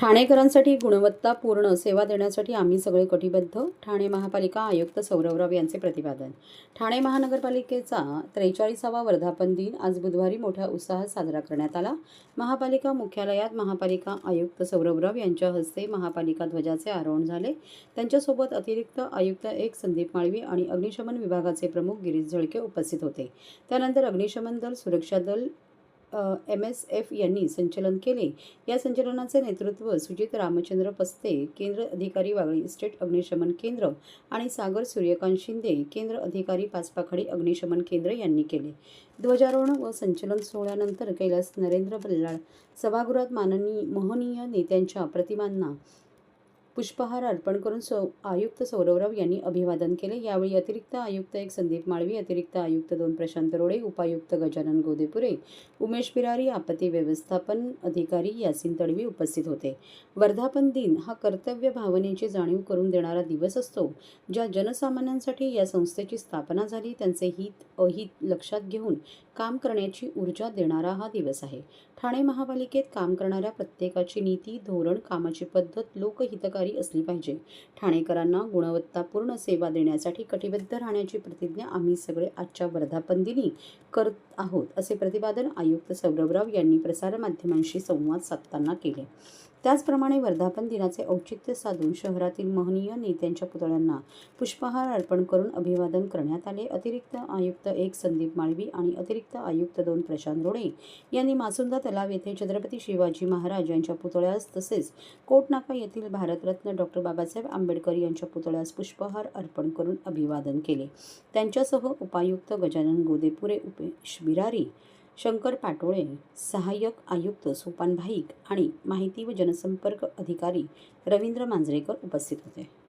ठाणेकरांसाठी गुणवत्तापूर्ण सेवा देण्यासाठी आम्ही सगळे कटिबद्ध ठाणे महापालिका आयुक्त सौरवराव यांचे प्रतिपादन. ठाणे महानगरपालिकेचा त्रेचाळीसावा वर्धापन दिन आज बुधवारी मोठ्या उत्साहात साजरा करण्यात आला. महापालिका मुख्यालयात महापालिका आयुक्त सौरवराव यांच्या हस्ते महापालिका ध्वजाचे आरोहण झाले. त्यांच्यासोबत अतिरिक्त आयुक्त एक संदीप माळवी आणि अग्निशमन विभागाचे प्रमुख गिरीश झळके उपस्थित होते. त्यानंतर अग्निशमन दल सुरक्षा दल एम एस एफ यांनी संचलन केले. या संचलनाचे नेतृत्व सुजित रामचंद्र पस्ते केंद्र अधिकारी वागळी इस्टेट अग्निशमन केंद्र आणि सागर सूर्यकांत शिंदे केंद्र अधिकारी पाचपाखडी अग्निशमन केंद्र यांनी केले. ध्वजारोहण व संचलन सोहळ्यानंतर कैलास नरेंद्र बल्लाळ सभागृहात माननीय मोहनीय नेत्यांच्या प्रतिमांना पुष्पहार अर्पण करून सौ आयुक्त सौरवराव यांनी अभिवादन केले. यावेळी अतिरिक्त आयुक्त एक संदीप माळवी अतिरिक्त आयुक्त दोन प्रशांत रोडे उपायुक्त गजानन गोदेपुरे उमेश बिरारी आपत्ती व्यवस्थापन अधिकारी यासिन तडवी उपस्थित होते. वर्धापन दिन हा कर्तव्य भावनेची जाणीव करून देणारा दिवस असतो ज्या जनसामान्यांसाठी या संस्थेची स्थापना झाली. त्यांचे हित अहित लक्षात घेऊन काम करण्याची ऊर्जा देणारा हा दिवस आहे. ठाणे महापालिकेत काम करणाऱ्या प्रत्येकाची नीती धोरण कामाची पद्धत लोकहितकारी असली पाहिजे. ठाणेकरांना गुणवत्तापूर्ण सेवा देण्यासाठी कटिबद्ध राहण्याची प्रतिज्ञा आम्ही सगळे आजच्या वर्धापन दिनी करत आहोत असे प्रतिपादन आयुक्त सौरभराव यांनी प्रसारमाध्यमांशी संवाद साधताना केले. त्याचप्रमाणे वर्धापन दिनाचे औचित्य साधून शहरातील महनीय नेत्यांच्या पुतळ्यांना पुष्पहार अर्पण करून अभिवादन करण्यात आले. अतिरिक्त आयुक्त एक संदीप माळवी आणि अतिरिक्त आयुक्त दोन प्रशांत रोडे यांनी मासुंदा तलाव येथे छत्रपती शिवाजी महाराज यांच्या पुतळ्यास तसेच कोटनाका येथील भारतरत्न डॉक्टर बाबासाहेब आंबेडकर यांच्या पुतळ्यास पुष्पहार अर्पण करून अभिवादन केले. त्यांच्यासह उपायुक्त गजानन गोदेपुरे उपेश बिरारी शंकर पाटोळे सहाय्यक आयुक्त सोपान भाईक आणि माहिती व जनसंपर्क अधिकारी रवींद्र मांजरेकर उपस्थित होते.